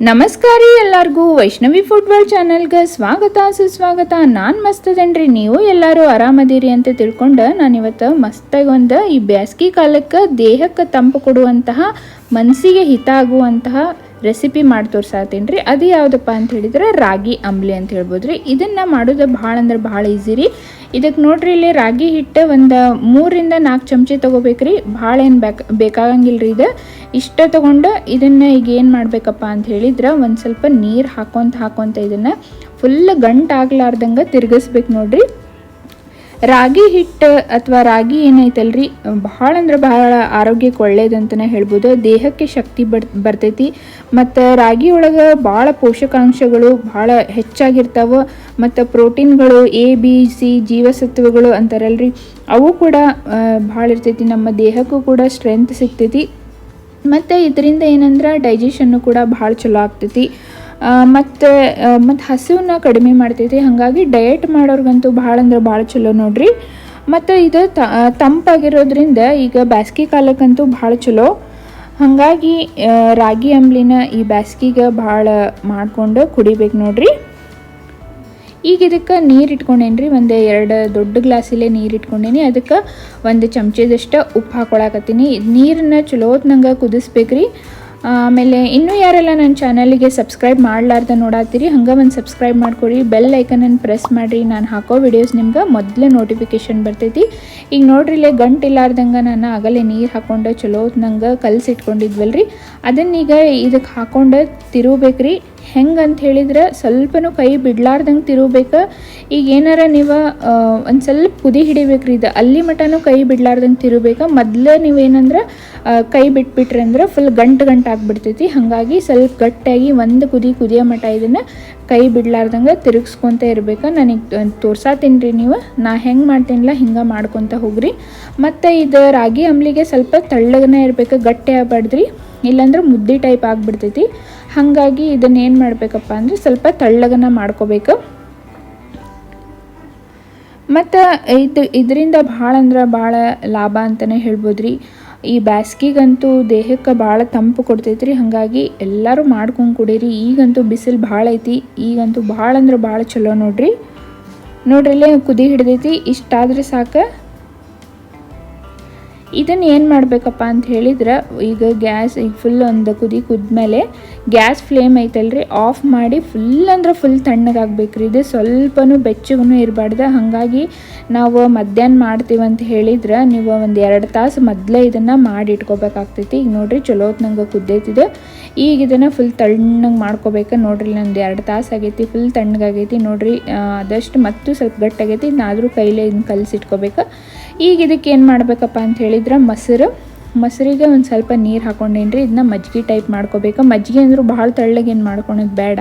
ನಮಸ್ಕಾರ ಎಲ್ಲರಿಗೂ ವೈಷ್ಣವಿ ಫುಟ್ಬಾಲ್ ಚಾನಲ್ಗೆ ಸ್ವಾಗತ, ಸುಸ್ವಾಗತ. ನಾನು ಮಸ್ತದೇನ್ರಿ, ನೀವು ಎಲ್ಲರೂ ಆರಾಮದಿರಿ ಅಂತ ತಿಳ್ಕೊಂಡು ನಾನು ಇವತ್ತು ಮಸ್ತಾಗಿ ಒಂದು ಈ ಬ್ಯಾಸ್ಗೆ ಕಾಲಕ್ಕೆ ದೇಹಕ್ಕೆ ತಂಪು ಕೊಡುವಂತಹ ಮನಸ್ಸಿಗೆ ಹಿತ ಆಗುವಂತಹ ರೆಸಿಪಿ ಮಾಡಿ ತೋರ್ಸಾತೀನಿ ರೀ. ಅದು ಯಾವುದಪ್ಪ ಅಂತ ಹೇಳಿದ್ರೆ ರಾಗಿ ಅಂಬ್ಲಿ ಅಂತ ಹೇಳ್ಬೋದು ರೀ ಇದನ್ನು ಮಾಡೋದು ಭಾಳ ಅಂದ್ರೆ ಭಾಳ ಈಸಿ ರೀ. ಇದಕ್ಕೆ ನೋಡ್ರಿ ಇಲ್ಲಿ ರಾಗಿ ಹಿಟ್ಟು ಒಂದು ಮೂರಿಂದ ನಾಲ್ಕು ಚಮಚೆ ತೊಗೋಬೇಕು ರೀ. ಭಾಳ ಏನು ಬೇಕು ಬೇಕಾಗಂಗಿಲ್ಲ ರೀ ಇದು. ಇಷ್ಟ ತೊಗೊಂಡು ಇದನ್ನು ಈಗ ಏನು ಮಾಡಬೇಕಪ್ಪ ಅಂತ ಹೇಳಿದ್ರೆ ಒಂದು ಸ್ವಲ್ಪ ನೀರು ಹಾಕೊಂತ ಹಾಕೊತ ಇದನ್ನು ಫುಲ್ ಗಂಟಾಗ್ಲಾರ್ದಂಗೆ ತಿರ್ಗಿಸ್ಬೇಕು ನೋಡ್ರಿ. ರಾಗಿ ಹಿಟ್ಟು ಅಥವಾ ರಾಗಿ ಏನೈತಲ್ರಿ? ಭಾಳ ಅಂದ್ರೆ ಭಾಳ ಆರೋಗ್ಯಕ್ಕೆ ಒಳ್ಳೇದಂತಲೇ ಹೇಳ್ಬೋದು. ದೇಹಕ್ಕೆ ಶಕ್ತಿ ಬರ್, ಬರ್ತೈತಿ. ಮತ್ತು ರಾಗಿ ಒಳಗೆ ಭಾಳ ಪೋಷಕಾಂಶಗಳು ಭಾಳ ಹೆಚ್ಚಾಗಿರ್ತಾವೆ. ಮತ್ತು ಪ್ರೋಟೀನ್ಗಳು ಎ, ಬಿ, ಸಿ, ಜೀವಸತ್ವಗಳು ಅಂತಾರಲ್ರಿ. ಅವು ಕೂಡ ಭಾಳ ಇರ್ತೈತಿ. ನಮ್ಮ ದೇಹಕ್ಕೂ ಕೂಡ ಸ್ಟ್ರೆಂತ್ ಸಿಗ್ತೈತಿ. ಮತ್ತು ಇದರಿಂದ ಏನಂದ್ರೆ ಡೈಜೆಷನ್ನು ಕೂಡ ಭಾಳ ಚಲೋ ಆಗ್ತೈತಿ. ಮತ್ತು ಮತ್ತು ಹಸಿವನ್ನ ಕಡಿಮೆ ಮಾಡ್ತೈತಿ. ಹಾಗಾಗಿ ಡಯಟ್ ಮಾಡೋರ್ಗಂತೂ ಭಾಳ ಅಂದ್ರೆ ಭಾಳ ಚಲೋ ನೋಡ್ರಿ. ಮತ್ತು ಇದು ತಂಪಾಗಿರೋದ್ರಿಂದ ಈಗ ಬ್ಯಾಸ್ಗೆ ಕಾಲಕ್ಕಂತೂ ಭಾಳ ಚಲೋ. ಹಾಗಾಗಿ ರಾಗಿ ಅಂಬ್ಲಿನ ಈ ಬ್ಯಾಸ್ಗೆಗೆ ಭಾಳ ಮಾಡಿಕೊಂಡು ಕುಡಿಬೇಕು ನೋಡ್ರಿ. ಈಗ ಇದಕ್ಕೆ ನೀರು ಇಟ್ಕೊಂಡೇನಿ ರೀ ಒಂದು ಎರಡು ದೊಡ್ಡ ಗ್ಲಾಸಲ್ಲೇ ನೀರು ಇಟ್ಕೊಂಡೇನಿ. ಅದಕ್ಕೆ ಒಂದು ಚಮಚದಷ್ಟು ಉಪ್ಪು ಹಾಕೊಳಕತ್ತೀನಿ. ನೀರನ್ನ ಚಲೋತ್ನಂಗೆ ಕುದಿಸ್ಬೇಕ್ರಿ. ಆಮೇಲೆ ಇನ್ನೂ ಯಾರೆಲ್ಲ ನನ್ನ ಚಾನಲಿಗೆ ಸಬ್ಸ್ಕ್ರೈಬ್ ಮಾಡಲಾರ್ದ ನೋಡಾತ್ತೀರಿ ಹಂಗೆ ಒಂದು ಸಬ್ಸ್ಕ್ರೈಬ್ ಮಾಡ್ಕೊರಿ ಬೆಲ್ ಐಕನನ್ನು ಪ್ರೆಸ್ ಮಾಡಿರಿ, ನಾನು ಹಾಕೋ ವಿಡಿಯೋಸ್ ನಿಮ್ಗೆ ಮೊದಲೇ ನೋಟಿಫಿಕೇಷನ್ ಬರ್ತೈತಿ. ಈಗ ನೋಡ್ರಿ ಇಲ್ಲೇ ಗಂಟಿಲ್ಲಾರ್ದಂಗೆ ನಾನು ಆಗಲೇ ನೀರು ಹಾಕೊಂಡು ಚಲೋ ನಂಗೆ ಕಲಸಿಟ್ಕೊಂಡಿದ್ವಲ್ರಿ ಅದನ್ನೀಗ ಇದಕ್ಕೆ ಹಾಕೊಂಡು ತಿರುಬೇಕ್ರಿ ಹೆಂಗೆ ಅಂತ ಹೇಳಿದ್ರೆ ಸ್ವಲ್ಪನೂ ಕೈ ಬಿಡ್ಲಾರ್ದಂಗೆ ತಿರುಬೇಕು ಈಗ ಏನಾರ ನೀವು ಒಂದು ಸ್ವಲ್ಪ ಕುದಿ ಹಿಡಿಬೇಕ್ರಿ ಇದು. ಅಲ್ಲಿ ಮಟನೂ ಕೈ ಬಿಡ್ಲಾರ್ದಂಗೆ ತಿರುಬೇಕು ಮೊದಲೇ ನೀವೇನಂದ್ರೆ ಕೈ ಬಿಟ್ಬಿಟ್ರಿ ಅಂದ್ರೆ ಫುಲ್ ಗಂಟು ಗಂಟು ಆಗಿಬಿಡ್ತೈತಿ. ಹಾಗಾಗಿ ಸ್ವಲ್ಪ ಗಟ್ಟಿಯಾಗಿ ಒಂದು ಕುದಿ ಕುದಿಯೋ ಮಟ ಇದನ್ನು ಕೈ ಬಿಡ್ಲಾರ್ದಂಗೆ ತಿರುಗಿಸ್ಕೊತ ಇರ್ಬೇಕು. ನನಗೆ ತೋರ್ಸಾತೀನಿ ನೀವು. ನಾ ಹೆಂಗೆ ಮಾಡ್ತೀನಿಲ್ಲ ಹಿಂಗೆ ಮಾಡ್ಕೊತ ಹೋಗ್ರಿ. ಮತ್ತು ಇದು ರಾಗಿ ಅಂಬ್ಲಿಗೆ ಸ್ವಲ್ಪ ತಳ್ಳಗನೇ ಇರಬೇಕು. ಗಟ್ಟಿ ಆಗ್ಬಾರ್ದ್ರಿ. ಇಲ್ಲಾಂದ್ರೆ ಮುದ್ದೆ ಟೈಪ್ ಆಗಿಬಿಡ್ತೈತಿ. ಹಾಗಾಗಿ ಇದನ್ನೇನು ಮಾಡಬೇಕಪ್ಪ ಅಂದರೆ ಸ್ವಲ್ಪ ತಳ್ಳಗನ ಮಾಡ್ಕೋಬೇಕು. ಮತ್ತು ಇದು ಇದರಿಂದ ಭಾಳ ಅಂದ್ರೆ ಭಾಳ ಲಾಭ ಅಂತಲೇ ಹೇಳ್ಬೋದು ರೀ ಈ ಬ್ಯಾಸ್ಗಿಗಂತೂ ದೇಹಕ್ಕೆ ಭಾಳ ತಂಪು ಕೊಡ್ತೈತೆ ರೀ ಹಾಗಾಗಿ ಎಲ್ಲರೂ ಮಾಡ್ಕೊಂಡು ಕುಡೀರಿ. ಈಗಂತೂ ಬಿಸಿಲು ಭಾಳ ಐತಿ, ಈಗಂತೂ ಭಾಳ ಅಂದ್ರೆ ಭಾಳ ಚಲೋ ನೋಡ್ರಿ. ನೋಡ್ರಿ ಕುದಿ ಹಿಡ್ದೈತಿ, ಇಷ್ಟಾದರೆ ಸಾಕು. ಇದನ್ನು ಏನು ಮಾಡಬೇಕಪ್ಪ ಅಂತ ಹೇಳಿದ್ರೆ, ಈಗ ಗ್ಯಾಸ್ ಈಗ ಫುಲ್ ಒಂದು ಕುದಿ ಕುದ್ಮೇಲೆ ಗ್ಯಾಸ್ ಫ್ಲೇಮ್ ಐತಲ್ರಿ ಆಫ್ ಮಾಡಿ ಫುಲ್ ಅಂದ್ರೆ ಫುಲ್ ತಣ್ಣಗಾಗಬೇಕ್ರಿ. ಇದು ಸ್ವಲ್ಪನೂ ಬೆಚ್ಚಗೂ ಇರಬಾರ್ದು. ಹಾಗಾಗಿ ನಾವು ಮಧ್ಯಾಹ್ನ ಅಂತ ಹೇಳಿದ್ರೆ, ನೀವು ಒಂದು ಎರಡು ತಾಸು ಮೊದಲೇ ಇದನ್ನು ಮಾಡಿ ಇಟ್ಕೋಬೇಕಾಗ್ತೈತಿ. ಈಗ ನೋಡಿರಿ ಚಲೋ ನಂಗೆ ಕುದ್ದೈತಿದೆ ಈಗ ಇದನ್ನು ಫುಲ್ ತಣ್ಣಗೆ ಮಾಡ್ಕೋಬೇಕು. ನೋಡ್ರಿ ನಂದು ಎರಡು ತಾಸು ಆಗೈತಿ ಫುಲ್ ತಣ್ಣಗಾಗೈತಿ. ನೋಡ್ರಿ ಆದಷ್ಟು ಮತ್ತು ಸ್ವಲ್ಪ ಗಟ್ಟಾಗೈತಿ. ಇನ್ನಾದರೂ ಕೈಲೇ ಇದನ್ನ ಕಲಸಿಟ್ಕೋಬೇಕು. ಈಗ ಇದಕ್ಕೆ ಏನು ಮಾಡಬೇಕಪ್ಪ ಅಂತ ಹೇಳಿದ್ರೆ ಮೊಸರು. ಮೊಸರಿಗೆ ಒಂದು ಸ್ವಲ್ಪ ನೀರು ಹಾಕೊಂಡೇನ್ರಿ ಇದನ್ನ ಮಜ್ಜಿಗೆ ಟೈಪ್ ಮಾಡ್ಕೋಬೇಕು. ಮಜ್ಜಿಗೆ ಅಂದರೂ ಭಾಳ ತೆಳ್ಳಗೇನು ಮಾಡ್ಕೊಳೋದು ಬೇಡ.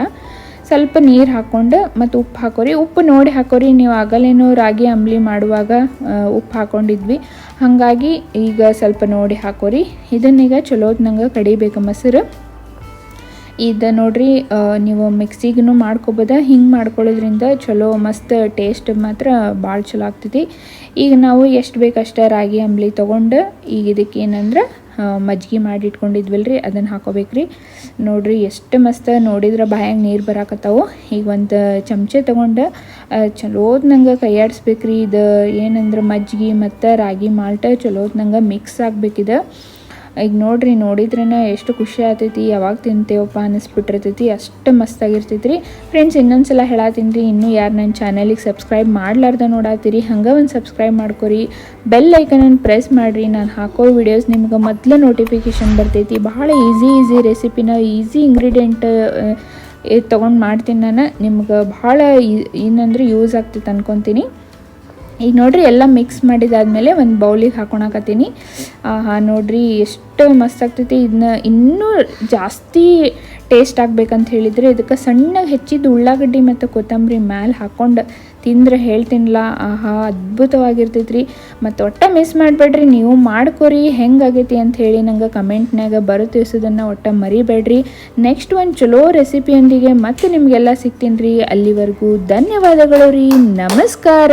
ಸ್ವಲ್ಪ ನೀರು ಹಾಕ್ಕೊಂಡು ಮತ್ತು ಉಪ್ಪು ಹಾಕೋರಿ. ಉಪ್ಪು ನೋಡಿ ಹಾಕೋರಿ. ನೀವು ಆಗಲೇನು ರಾಗಿ ಅಂಬ್ಲಿ ಮಾಡುವಾಗ ಉಪ್ಪು ಹಾಕ್ಕೊಂಡಿದ್ವಿ ಹಾಗಾಗಿ ಈಗ ಸ್ವಲ್ಪ ನೋಡಿ ಹಾಕೋರಿ. ಇದನ್ನೀಗ ಚಲೋದ್ನಂಗೆ ಕಡಿಬೇಕು ಮೊಸರು. ಇದು ನೋಡ್ರಿ ನೀವು ಮಿಕ್ಸಿಗೂ ಮಾಡ್ಕೊಬೋದ, ಹಿಂಗೆ ಮಾಡ್ಕೊಳ್ಳೋದ್ರಿಂದ ಚಲೋ, ಮಸ್ತ್ ಟೇಸ್ಟ್ ಮಾತ್ರ ಭಾಳ ಚಲೋ ಆಗ್ತೈತಿ. ಈಗ ನಾವು ಎಷ್ಟು ಬೇಕಷ್ಟು ರಾಗಿ ಅಂಬ್ಲಿ ತೊಗೊಂಡು, ಈಗ ಇದಕ್ಕೆ ಏನಂದ್ರೆ ಮಜ್ಜಿಗೆ ಮಾಡಿ ಇಟ್ಕೊಂಡಿದ್ವಲ್ರಿ ಅದನ್ನು ಹಾಕೋಬೇಕ್ರಿ. ನೋಡ್ರಿ, ಎಷ್ಟು ಮಸ್ತ್ ನೋಡಿದ್ರೆ ಬಾಯಾಗ ನೀರು ಬರಾಕತ್ತಾವು. ಈಗ ಒಂದು ಚಮಚೆ ತೊಗೊಂಡು ಚಲೋದ್ ನಂಗೆ ಕೈಯಾಡಿಸ್ಬೇಕ್ರಿ. ಇದು ಏನಂದ್ರೆ ಮಜ್ಜಿಗೆ ಮತ್ತು ರಾಗಿ ಮಾಲ್ಟ ಚಲೋದ್ ನಂಗೆ ಮಿಕ್ಸ್ ಆಗ್ಬೇಕಿದೆ ಈಗ ನೋಡ್ರಿ ನೋಡಿದ್ರೇ ಎಷ್ಟು ಖುಷಿ ಆಗ್ತೈತಿ, ಯಾವಾಗ ತಿಂತೇವಪ್ಪ ಅನ್ನಿಸ್ಬಿಟ್ಟಿರ್ತೈತಿ, ಅಷ್ಟು ಮಸ್ತಾಗಿರ್ತೈತಿ ರೀ ಫ್ರೆಂಡ್ಸ್ ಇನ್ನೊಂದು ಸಲ ಹೇಳತ್ತೀನಿ, ಇನ್ನೂ ಯಾರು ನನ್ನ ಚಾನಲಿಗೆ ಸಬ್ಸ್ಕ್ರೈಬ್ ಮಾಡ್ಲಾರ್ದ ನೋಡತ್ತೀರಿ, ಹಂಗೆ ಒಂದು ಸಬ್ಸ್ಕ್ರೈಬ್ ಮಾಡ್ಕೊರಿ ಬೆಲ್ ಐಕನನ್ನು ಪ್ರೆಸ್ ಮಾಡಿರಿ, ನಾನು ಹಾಕೋ ವಿಡಿಯೋಸ್ ನಿಮ್ಗೆ ಮೊದಲು ನೋಟಿಫಿಕೇಶನ್ ಬರ್ತೈತಿ, ಭಾಳ ಈಸಿ ಈಸಿ ರೆಸಿಪಿನ ಈಸಿ ಇಂಗ್ರೀಡಿಯೆಂಟ್ ತೊಗೊಂಡು ಮಾಡ್ತೀನಿ ನಾನು, ನಿಮ್ಗೆ ಭಾಳ ಏನಂದ್ರೆ ಯೂಸ್ ಆಗ್ತೈತೆ ಅನ್ಕೊತೀನಿ. ಈಗ ನೋಡಿರಿ, ಎಲ್ಲ ಮಿಕ್ಸ್ ಮಾಡಿದಾದ್ಮೇಲೆ ಒಂದು ಬೌಲಿಗೆ ಹಾಕೊಳಕತ್ತೀನಿ ನೋಡ್ರಿ ಎಷ್ಟು ಮಸ್ತ್ ಆಗ್ತೈತಿ. ಇದನ್ನ ಇನ್ನೂ ಜಾಸ್ತಿ ಟೇಸ್ಟ್ ಆಗ್ಬೇಕಂತ ಹೇಳಿದರೆ ಇದಕ್ಕೆ ಸಣ್ಣಗೆ ಹೆಚ್ಚಿದ ಉಳ್ಳಾಗಡ್ಡಿ ಮತ್ತು ಕೊತ್ತಂಬರಿ ಮ್ಯಾಲೆ ಹಾಕ್ಕೊಂಡು ತಿಂದ್ರೆ ಹೇಳ್ತೀನಿಲ್ಲ, ಆಹಾ ಅದ್ಭುತವಾಗಿರ್ತೈತೆ ರೀ ಮತ್ತು ಒಟ್ಟ ಮಿಸ್ ಮಾಡಬೇಡ್ರಿ, ನೀವು ಮಾಡ್ಕೊರಿ ಹೆಂಗಾಗೈತಿ ಅಂತ ಹೇಳಿ ನಂಗೆ ಕಮೆಂಟ್ನಾಗ ಬರೋ ತಿಳಿಸೋದನ್ನು ಒಟ್ಟ ಮರಿಬೇಡ್ರಿ. ನೆಕ್ಸ್ಟ್ ಒಂದು ಚಲೋ ರೆಸಿಪಿಯೊಂದಿಗೆ ಮತ್ತೆ ನಿಮಗೆಲ್ಲ ಸಿಗ್ತೀನಿ ರೀ. ಅಲ್ಲಿವರೆಗೂ ಧನ್ಯವಾದಗಳು ರೀ. ನಮಸ್ಕಾರ.